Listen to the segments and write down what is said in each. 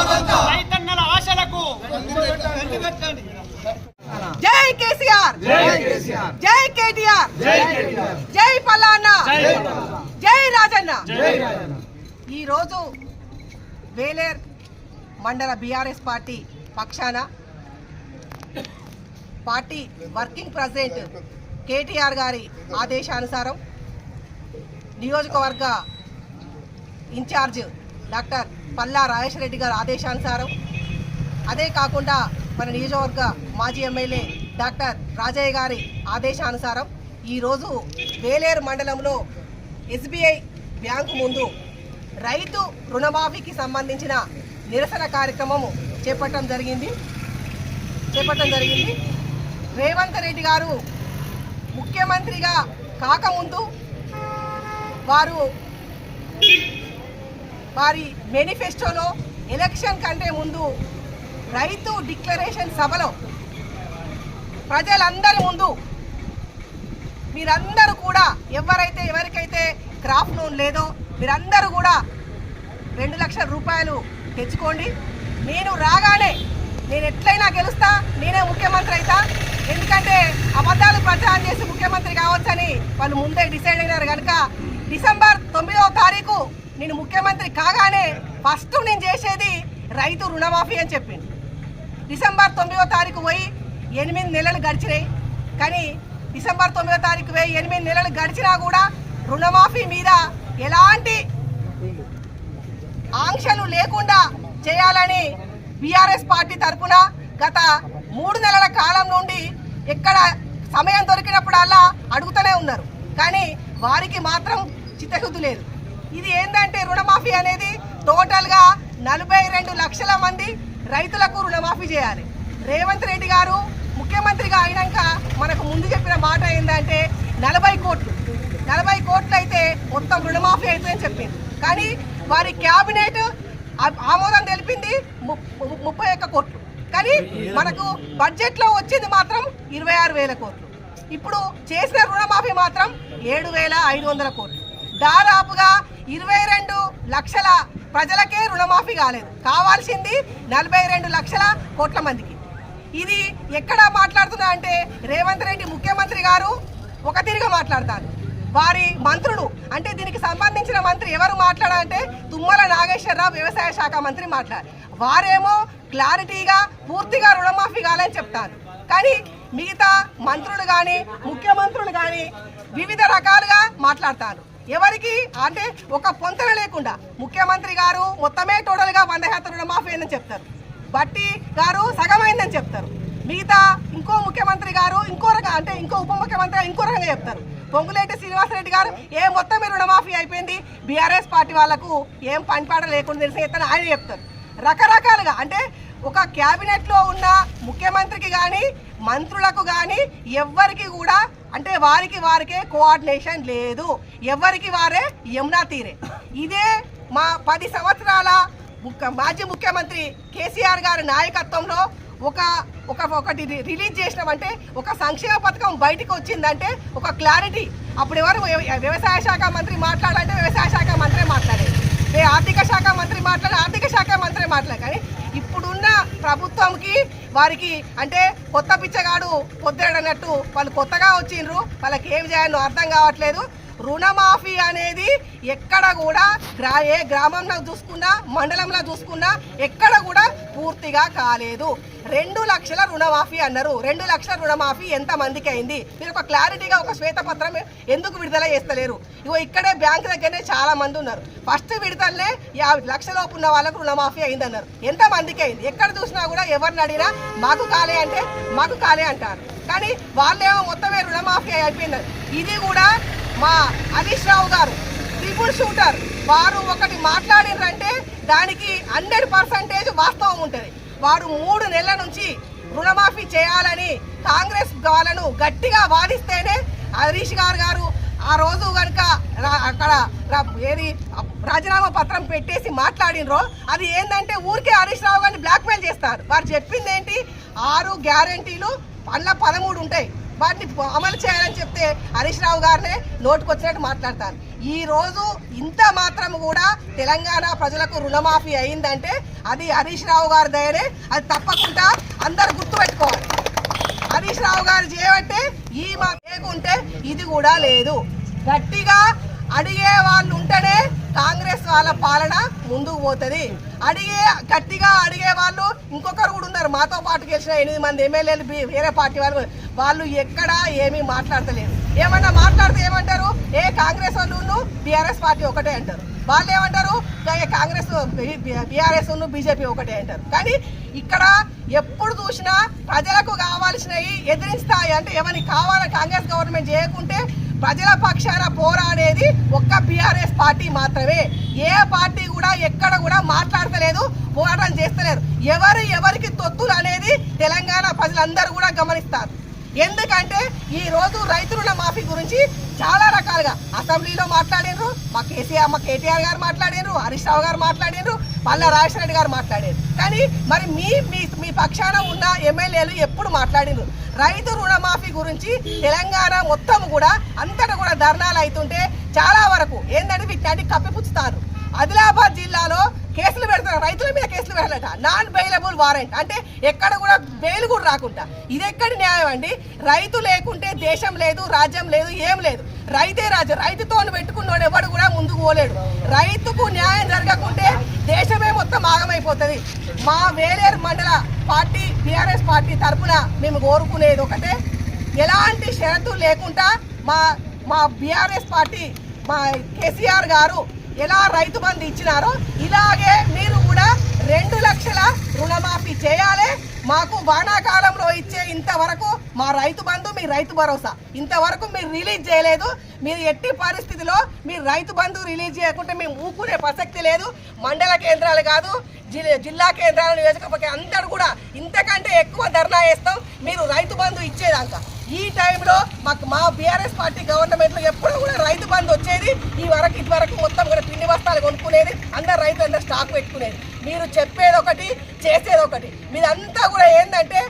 రైతన్నల ఆశలకు జై కేసీఆర్. జై కేటీఆర్. జై పల్లాన్న జై రాజన్న. ఈ రోజు వేలేర్ మండల బీఆర్ఎస్ పార్టీ పక్షాన పార్టీ వర్కింగ్ ప్రెసిడెంట్ కేటీఆర్ గారి ఆదేశానుసారం నియోజకవర్గ ఇన్ఛార్జ్ డాక్టర్ పల్లా రాజేశ్వర రెడ్డి గారి ఆదేశానుసారం. అదే కాకుండా మన నియోజకవర్గ మాజీ ఎమ్మెల్యే డాక్టర్ రాజయ్య గారి ఆదేశానుసారం ఈరోజు వేలేరు మండలంలో ఎస్బీఐ బ్యాంకు ముందు రైతు రుణమాఫీకి సంబంధించిన నిరసన కార్యక్రమము చేపట్టడం జరిగింది. చేపట్టడం జరిగింది. రేవంత్ రెడ్డి గారు ముఖ్యమంత్రిగా కాకముందు వారు వారి మేనిఫెస్టోలో ఎలక్షన్ కంటే ముందు రైతు డిక్లరేషన్ సభలో ప్రజలందరి ముందు మీరందరూ కూడా ఎవరైతే ఎవరికైతే క్రాప్ లోన్ లేదో మీరందరూ కూడా రెండు లక్షల రూపాయలు తెచ్చుకోండి. నేను రాగానే నేను ఎట్లయినా గెలుస్తా నేనే ముఖ్యమంత్రి అవుతా ఎందుకంటే అబద్ధాలు ప్రచారం చేసి ముఖ్యమంత్రి కావచ్చని వాళ్ళు ముందే డిసైడ్ అయినారు కనుక డిసెంబర్ తొమ్మిదవ తారీఖు నేను ముఖ్యమంత్రి కాగానే ఫస్ట్ నేను చేసేది రైతు రుణమాఫీ అని చెప్పింది డిసెంబర్ తొమ్మిదో తారీఖు పోయి ఎనిమిది నెలలు గడిచినాయి. కానీ డిసెంబర్ తొమ్మిదో తారీఖు పోయి ఎనిమిది నెలలు గడిచినా కూడా రుణమాఫీ మీద ఎలాంటి ఆంక్షలు లేకుండా చేయాలని బీఆర్ఎస్ పార్టీ తరఫున గత మూడు నెలల కాలం నుండి ఎక్కడ సమయం దొరికినప్పుడల్లా అడుగుతూనే ఉన్నారు. కానీ వారికి మాత్రం చిత్తశుద్ధి లేదు. ఇది ఏంటంటే రుణమాఫీ అనేది టోటల్గా నలభై రెండు లక్షల మంది రైతులకు రుణమాఫీ చేయాలి. రేవంత్ రెడ్డి గారు ముఖ్యమంత్రిగా అయినాక మనకు ముందు చెప్పిన మాట ఏంటంటే నలభై కోట్లు. నలభై కోట్లు అయితే మొత్తం రుణమాఫీ అవుతుందని చెప్పింది. కానీ వారి క్యాబినెట్ ఆమోదం తెలిపింది ము- ము- ముప్పై ఒక్క కోట్లు. కానీ మనకు బడ్జెట్లో వచ్చింది మాత్రం ఇరవై ఆరు వేల కోట్లు. ఇప్పుడు చేసిన రుణమాఫీ మాత్రం ఏడు వేల ఐదు వందల కోట్లు. దాదాపుగా ఇరవై రెండు లక్షల ప్రజలకే రుణమాఫీ కాలేదు. కావాల్సింది నలభై రెండు లక్షల కోట్ల మందికి. ఇది ఎక్కడ మాట్లాడుతున్నా అంటే రేవంత్ రెడ్డి ముఖ్యమంత్రి గారు ఒక తిరిగి మాట్లాడతారు. వారి మంత్రులు అంటే దీనికి సంబంధించిన మంత్రి ఎవరు మాట్లాడాలంటే తుమ్మల నాగేశ్వరరావు వ్యవసాయ శాఖ మంత్రి మాట్లాడారు. వారేమో క్లారిటీగా పూర్తిగా రుణమాఫీ కాలని చెప్తారు. కానీ మిగతా మంత్రులు కానీ ముఖ్యమంత్రులు కానీ వివిధ రకాలుగా మాట్లాడతారు. ఎవరికి? అంటే ఒక పొంతన లేకుండా. ముఖ్యమంత్రి గారు మొత్తమే టోటల్గా వంద శాతం రుణమాఫీ అయిందని చెప్తారు. బట్టి గారు సగమైందని చెప్తారు. మిగతా ఇంకో ముఖ్యమంత్రి గారు ఇంకో రకం అంటే ఇంకో ఉప ముఖ్యమంత్రి ఇంకో రకంగా చెప్తారు. పొంగులేటి శ్రీనివాసరెడ్డి గారు ఏ మొత్తమే రుణమాఫీ అయిపోయింది? బీఆర్ఎస్ పార్టీ వాళ్ళకు ఏం పనిపాట లేకుండా తెలిసిన చెప్తాను ఆయన చెప్తారు. రకరకాలుగా అంటే ఒక క్యాబినెట్లో ఉన్న ముఖ్యమంత్రికి కానీ మంత్రులకు కానీ ఎవ్వరికి కూడా అంటే వారికి వారికే కోఆర్డినేషన్ లేదు. ఎవరికి వారే యమునా తీరే. ఇదే మా పది సంవత్సరాల మాజీ ముఖ్యమంత్రి కేసీఆర్ గారి నాయకత్వంలో ఒక ఒక ఒకటి రిలీజ్ చేసినామంటే ఒక సంక్షేమ పథకం బయటకు వచ్చిందంటే ఒక క్లారిటీ అప్పుడు ఎవరు వ్యవసాయ శాఖ మంత్రి మాట్లాడాలంటే వ్యవసాయ శాఖ మంత్రి మాట్లాడేది. ఆర్థిక శాఖ మంత్రి మాట్లాడే ఆర్థిక శాఖ మంత్రి మాట్లాడే కానీ ఇప్పుడున్న ప్రభుత్వంకి వారికి అంటే కొత్త పిచ్చగాడు పొద్దుడన్నట్టు వాళ్ళు కొత్తగా వచ్చిండ్రు వాళ్ళకి ఏం చేయాలో అర్థం కావట్లేదు. రుణమాఫీ అనేది ఎక్కడ కూడా గ్రా ఏ గ్రామంలో చూసుకున్నా మండలంలో చూసుకున్నా ఎక్కడ కూడా పూర్తిగా కాలేదు. రెండు లక్షల రుణమాఫీ అన్నారు. రెండు లక్షల రుణమాఫీ ఎంత మందికి అయింది? మీరు ఒక క్లారిటీగా ఒక శ్వేతపత్రం ఎందుకు విడుదల చేస్తలేరు? ఇగో ఇక్కడే బ్యాంక్ దగ్గరనే చాలా మంది ఉన్నారు. ఫస్ట్ విడుదలనే యాభై లక్షలోపు ఉన్న వాళ్ళకు రుణమాఫీ అయిందన్నారు. ఎంత మందికి అయింది? ఎక్కడ చూసినా కూడా ఎవరిని అడిగినా మాకు కాలే అంటే మాకు కాలే అంటారు. కానీ వాళ్ళేమో మొత్తమే రుణమాఫీ అయిపోయింది ఇది కూడా మా హరీష్ రావు గారు. Triple shooter. వారు ఒకటి మాట్లాడినంటే దానికి హండ్రెడ్ పర్సెంటేజ్ వాస్తవం ఉంటుంది. వారు మూడు నెలల నుంచి రుణమాఫీ చేయాలని కాంగ్రెస్ వాళ్ళను గట్టిగా వాదిస్తేనే హరీష్ గారు గారు ఆ రోజు కనుక అక్కడ ఏది రాజీనామా పత్రం పెట్టేసి మాట్లాడినరో అది ఏంటంటే ఊరికే హరీష్ రావు గారిని బ్లాక్మెయిల్ చేస్తారు. వారు చెప్పింది ఏంటి ఆరు గ్యారంటీలు పళ్ళ పదమూడు ఉంటాయి. వాటిని అమలు చేయాలని చెప్తే హరీష్ రావు గారినే నోటుకొచ్చినట్టు మాట్లాడతారు. ఈరోజు ఇంత మాత్రం కూడా తెలంగాణ ప్రజలకు రుణమాఫీ అయిందంటే అది హరీష్ రావు గారి దయనే అది తప్పకుండా అందరు గుర్తుపెట్టుకోవాలి. హరీష్ రావు గారు చేయబట్టే ఈ మా లేకుంటే ఇది కూడా లేదు. గట్టిగా అడిగే వాళ్ళు ఉంటేనే కాంగ్రెస్ వాళ్ళ పాలన ముందుకు పోతుంది. అడిగే గట్టిగా అడిగే వాళ్ళు ఇంకొకరు కూడా ఉన్నారు. మాతో పాటు గెలిచిన ఎనిమిది మంది ఎమ్మెల్యేలు వేరే పార్టీ వాళ్ళు వాళ్ళు ఎక్కడా ఏమీ మాట్లాడతలేరు. ఏమన్నా మాట్లాడితే ఏమంటారు? ఏ కాంగ్రెస్ వాళ్ళు బీఆర్ఎస్ పార్టీ ఒకటే అంటారు. వాళ్ళు ఏమంటారు? కాంగ్రెస్ బీఆర్ఎస్ బీజేపీ ఒకటే అంటారు. కానీ ఇక్కడ ఎప్పుడు చూసినా ప్రజలకు కావాల్సినవి ఎదిరిస్తాయి. అంటే ఏమని కావాలని కాంగ్రెస్ గవర్నమెంట్ చేయకుంటే ప్రజల పక్షాన పోరాడేది ఒక్క బీఆర్ఎస్ పార్టీ మాత్రమే. ఏ పార్టీ కూడా ఎక్కడ కూడా మాట్లాడతలేదు పోరాటం చేస్తలేరు ఎవరు ఎవరికి తొత్తులు అనేది తెలంగాణ ప్రజలందరూ కూడా గమనిస్తారు. ఎందుకంటే ఈ రోజు రైతు రుణ మాఫీ గురించి చాలా రకాలుగా అసెంబ్లీలో మాట్లాడినరు మా కేసీఆర్ మా కేటీఆర్ గారు మాట్లాడినరు హరీష్ రావు గారు మాట్లాడినరు పల్లా రాజశేఖర గారు మాట్లాడారు కానీ మరి మీ మీ మీ పక్షాన ఉన్న ఎమ్మెల్యేలు ఎప్పుడు మాట్లాడినరు రైతు రుణమాఫీ గురించి తెలంగాణ మొత్తం కూడా అంతటా కూడా ధర్నాలు అవుతుంటే చాలా వరకు ఏంటంటే వీటిని కప్పిపుచ్చుతారు. ఆదిలాబాద్ జిల్లాలో కేసులు పెడుతున్నారు రైతుల మీద కేసులు పెట్టాలంట నాన్ బెయిలబుల్ వారెంట్ అంటే ఎక్కడ కూడా బెయిల్ కూడా రాకుండా. ఇది ఎక్కడి న్యాయం అండి? రైతు లేకుంటే దేశం లేదు రాజ్యం లేదు ఏం లేదు. రైతే రాజు రైతుతో పెట్టుకున్నాడు ఎవడు కూడా ముందుకు పోలేడు. రైతుకు న్యాయం జరగకుంటే దేశమే మొత్తం ఆగమైపోతుంది. మా వేలేరు మండల పార్టీ బీఆర్ఎస్ పార్టీ తరఫున మేము కోరుకునేది ఒకటే. ఎలాంటి షరతులు లేకుండా మా మా బీఆర్ఎస్ పార్టీ మా కేసీఆర్ గారు ఎలా రైతు బంధు ఇచ్చినారో ఇలాగే మీరు కూడా రెండు లక్షల రుణమాఫీ చేయాలి. మాకు వానాకాలంలో ఇచ్చే ఇంతవరకు మా రైతు బంధు మీ రైతు భరోసా. ఇంతవరకు మీరు రిలీజ్ చేయలేదు. మీరు ఎట్టి పరిస్థితిలో మీరు రైతు బంధు రిలీజ్ చేయకుంటే మేము ఊకునే ప్రసక్తి లేదు. మండల కేంద్రాలు కాదు జిల్లా జిల్లా కేంద్రాల నియోజకవర్గం అందరూ కూడా ఇంతకంటే ఎక్కువ ధర్నా వేస్తాం. మీరు రైతు బంధు ఇచ్చేదాకా. ఈ టైంలో మాకు మా బీఆర్ఎస్ పార్టీ గవర్నమెంట్లో ఎప్పుడు కూడా మంది వచ్చేది ఈ వరకు ఇది వరకు మొత్తం కూడా పిండి బస్తాలు కొనుక్కునేది అందరు రైతు అందరు స్టాక్ పెట్టుకునేది. మీరు చెప్పేది ఒకటి చేసేది ఒకటి మీదంతా కూడా ఏంటంటే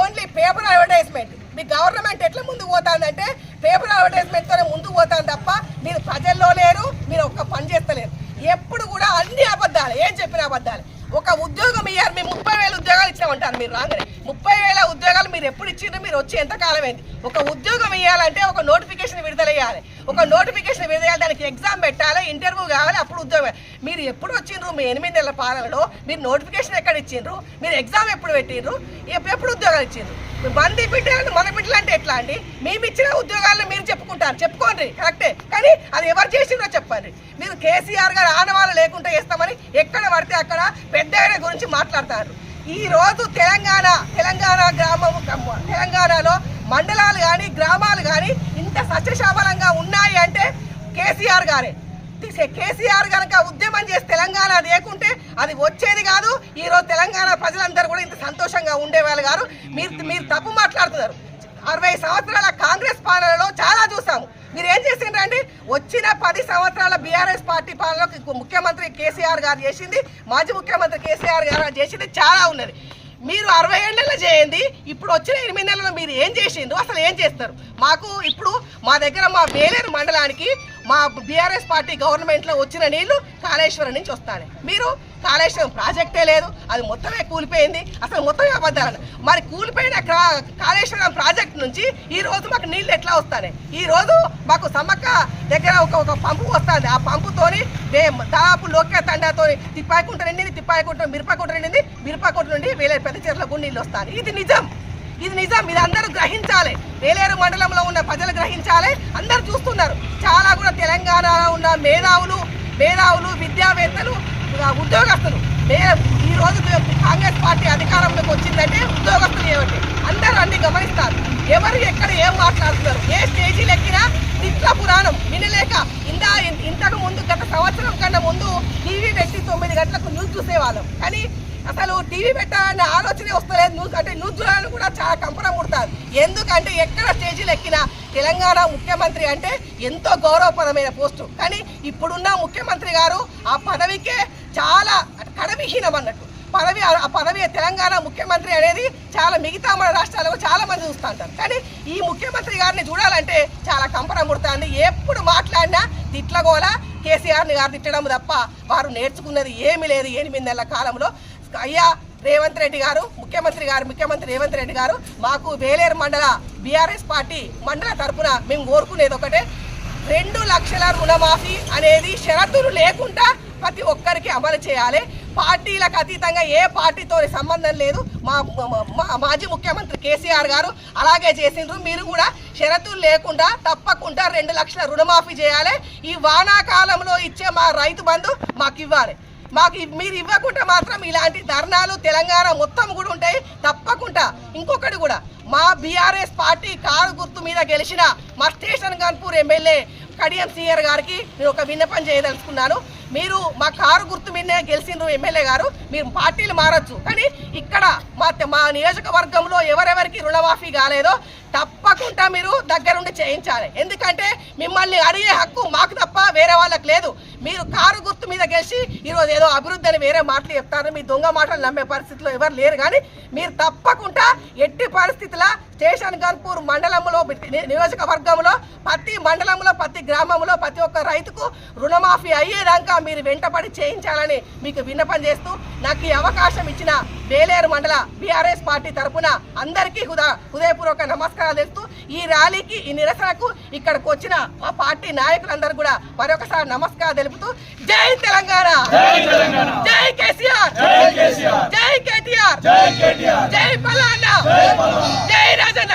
ఓన్లీ పేపర్ అడ్వర్టైజ్మెంట్. మీ గవర్నమెంట్ ఎట్లా ముందుకు పోతుందంటే పేపర్ అడ్వర్టైజ్మెంట్తోనే ముందుకు పోతాను తప్ప మీరు ప్రజల్లో లేరు మీరు ఒక్క పని చేస్తలేరు. ఎప్పుడు కూడా అన్ని అబద్ధాలు ఏం చెప్పిన అబద్ధాలు. ఒక ఉద్యోగం ఇయ్యారు మీ ముప్పై వేల ఉద్యోగాలు ఇచ్చామంటారు మీరు రాగానే. ముప్పై వేల ఉద్యోగాలు మీరు ఎప్పుడు ఇచ్చిండ్రు? మీరు వచ్చి ఎంత కాలం అయింది? ఒక ఉద్యోగం ఇవ్వాలంటే ఒక నోటిఫికేషన్ విడుదలయ్యాలి ఒక నోటిఫికేషన్ విడుదల దానికి ఎగ్జామ్ పెట్టాలి ఇంటర్వ్యూ కావాలి అప్పుడు ఉద్యోగం. మీరు ఎప్పుడు వచ్చిండ్రు? మీ ఎనిమిది నెలల పాలనలో మీరు నోటిఫికేషన్ ఎక్కడ ఇచ్చిండ్రు? మీరు ఎగ్జామ్ ఎప్పుడు పెట్టిండ్రు? ఎప్పుడు ఉద్యోగాలు ఇచ్చిండ్రు? మంది బిడ్డలు మన బిడ్డలు అంటే ఎట్లా అండి? మేము ఇచ్చిన ఉద్యోగాలను మీరు చెప్పుకుంటారు. చెప్పుకోండి కరెక్టే. కానీ అది ఎవరు చేసిండ్రో చెప్పండి. మీరు కేసీఆర్ గారు ఆనవాళ్ళు లేకుండా చేస్తామని ఎక్కడ పడితే అక్కడ పెద్ద గురించి మాట్లాడతారు. ఈ రోజు తెలంగాణ తెలంగాణ గ్రామం తెలంగాణలో మండలాలు కానీ గ్రామాలు కానీ ఇంత సస్యశామలంగా ఉన్నాయి అంటే కేసీఆర్ గారే. తీసే- కేసీఆర్ కనుక ఉద్యమం చేసి తెలంగాణ లేకుంటే అది వచ్చేది కాదు. ఈ రోజు తెలంగాణ ప్రజలందరూ కూడా ఇంత సంతోషంగా ఉండేవాళ్ళు గారు మీరు మీరు తప్పు మాట్లాడుతున్నారు అరవై సంవత్సరాల కాంగ్రెస్ పాలనలో చాలా చూసాము మీరు ఏం చేసిండ్రండి వచ్చిన పది సంవత్సరాల బీఆర్ఎస్ పార్టీ పాలనలో ముఖ్యమంత్రి కేసీఆర్ గారు చేసింది మాజీ ముఖ్యమంత్రి కేసీఆర్ గారు చేసింది చాలా ఉన్నది. మీరు అరవై ఏళ్ళలో చేయండి ఇప్పుడు వచ్చిన ఎనిమిది నెలల్లో మీరు ఏం చేసిండ్రు అసలు ఏం చేస్తారు? మాకు ఇప్పుడు మా దగ్గర మా వేలేరు మండలానికి మా బీఆర్ఎస్ పార్టీ గవర్నమెంట్లో వచ్చిన నీళ్ళు కాళేశ్వరం నుంచి వస్తాయి మీరు కాళేశ్వరం ప్రాజెక్టే లేదు అది మొత్తమే కూలిపోయింది అసలు మొత్తమే అబద్ధాలు. మరి కూలిపోయిన కాళేశ్వరం ప్రాజెక్ట్ నుంచి ఈ రోజు మాకు నీళ్ళు ఎట్లా వస్తాయి ఈ రోజు మాకు సమ్మక్క దగ్గర ఒక ఒక పంపు వస్తుంది. ఆ పంపుతోని మే- దాదాపు లోకే తండాతో తిప్పాయకుంట నిండింది తిప్పాయకుంట మిరపకుంట నిండింది మిరపకుంట నుండి వేలే పెద్ద చెట్లకు నీళ్ళు వస్తాయి ఇది నిజం. ఇది నిజం ఇది అందరూ గ్రహించాలి. వేలేరు మండలంలో ఉన్న ప్రజలు గ్రహించాలి. అందరూ చూస్తున్నారు. చాలా కూడా తెలంగాణలో ఉన్న మేధావులు మేధావులు విద్యావేత్తలు ఉద్యోగస్తులు. ఈ రోజు కాంగ్రెస్ పార్టీ అధికారంలోకి వచ్చిందంటే ఉద్యోగస్తులు ఏమిటి అందరూ అన్ని గమనిస్తారు. ఎవరు ఎక్కడ ఏం మాట్లాడుతున్నారు? ఏ స్టేజీలు ఎక్కినా తిట్ల పురాణం వినలేక ఇందా ఇంతకు ముందు గత సంవత్సరం కన్నా ముందు టీవీ పెట్టి తొమ్మిది గంటలకు న్యూస్ చూసేవాళ్ళం. కానీ అసలు టీవీ పెట్టాలనే ఆలోచనే వస్తలేదు. న్యూస్ అంటే న్యూస్ చూడాలని కూడా చాలా కంపరం పుడతారు. ఎందుకంటే ఎక్కడ స్టేజీలు ఎక్కినా తెలంగాణ ముఖ్యమంత్రి అంటే ఎంతో గౌరవప్రదమైన పోస్టు. కానీ ఇప్పుడున్న ముఖ్యమంత్రి గారు ఆ పదవికే చాలా కడవిహీనం అన్నట్టు. పదవి ఆ పదవి తెలంగాణ ముఖ్యమంత్రి అనేది చాలా మిగతా మన రాష్ట్రాలలో చాలా మంది చూస్తూ ఉంటారు. కానీ ఈ ముఖ్యమంత్రి గారిని చూడాలంటే చాలా కంపరం పుడుతుంది. ఎప్పుడు మాట్లాడినా తిట్లగోల కేసీఆర్ని గారు తిట్టడం తప్ప వారు నేర్చుకున్నది ఏమీ లేదు. ఎనిమిది నెలల కాలంలో అయ్యా రేవంత్ రెడ్డి గారు ముఖ్యమంత్రి గారు ముఖ్యమంత్రి రేవంత్ రెడ్డి గారు మాకు వేలేరు మండల బీఆర్ఎస్ పార్టీ మండల తరపున మేము కోరుకునేది ఒకటే రెండు లక్షల రుణమాఫీ అనేది షరతులు లేకుండా ప్రతి ఒక్కరికి అమలు చేయాలి. పార్టీలకు అతీతంగా ఏ పార్టీతో సంబంధం లేదు. మా మా మాజీ ముఖ్యమంత్రి కేసీఆర్ గారు అలాగే చేసిండ్రు. మీరు కూడా షరతులు లేకుండా తప్పకుండా రెండు లక్షల రుణమాఫీ చేయాలి. ఈ వానాకాలంలో ఇచ్చే మా రైతు బంధు మాకు ఇవ్వాలి మాకు మీరు ఇవ్వకుండా మాత్రం ఇలాంటి ధర్నాలు తెలంగాణ మొత్తం కూడా ఉంటాయి. తప్పకుండా. ఇంకొకటి కూడా మా బీఆర్ఎస్ పార్టీ కారు గుర్తు మీద గెలిచిన మా station Ghanpur MLA Kadiyam CR గారికి నేను ఒక విన్నపం చేయదలుచుకున్నాను. మీరు మా కారు గుర్తు మీదనే గెలిచిండ్రు ఎమ్మెల్యే గారు మీరు పార్టీలు మారచ్చు. కానీ ఇక్కడ మా మా నియోజకవర్గంలో ఎవరెవరికి రుణమాఫీ కాలేదో తప్పకుండా మీరు దగ్గరుండి చేయించాలి. ఎందుకంటే మిమ్మల్ని అడిగే హక్కు మాకు తప్ప వేరే వాళ్ళకి లేదు. మీరు కారు గుర్తు మీద గెలిచి ఈరోజు ఏదో అభివృద్ధి అని వేరే మాటలు చెప్తారు. మీ దొంగ మాటలు నమ్మే పరిస్థితిలో ఎవరు లేరు. కానీ మీరు తప్పకుండా ఎట్టి పరిస్థితుల స్టేషన్ గన్పూర్ మండలంలో ని- నియోజకవర్గంలో ప్రతి మండలంలో ప్రతి గ్రామంలో ప్రతి ఒక్క రైతుకు రుణమాఫీ అయ్యేదాకా మీరు వెంటపడి చేయించాలని మీకు విన్నపం చేస్తూ నాకు ఈ అవకాశం ఇచ్చిన వేలేరు మండల బీఆర్ఎస్ పార్టీ తరఫున అందరికీ హృదయ హృదయపూర్వక నమస్కారాలు చేస్తూ ఈ ర్యాలీకి ఈ నిరసనకు ఇక్కడికి వచ్చిన మా పార్టీ నాయకులందరూ కూడా మరొకసారి నమస్కారం తెలుపుతూ జై తెలంగాణ! జై కేసీఆర్! జై కేటీఆర్! జై పలానా! జై రాజన్న!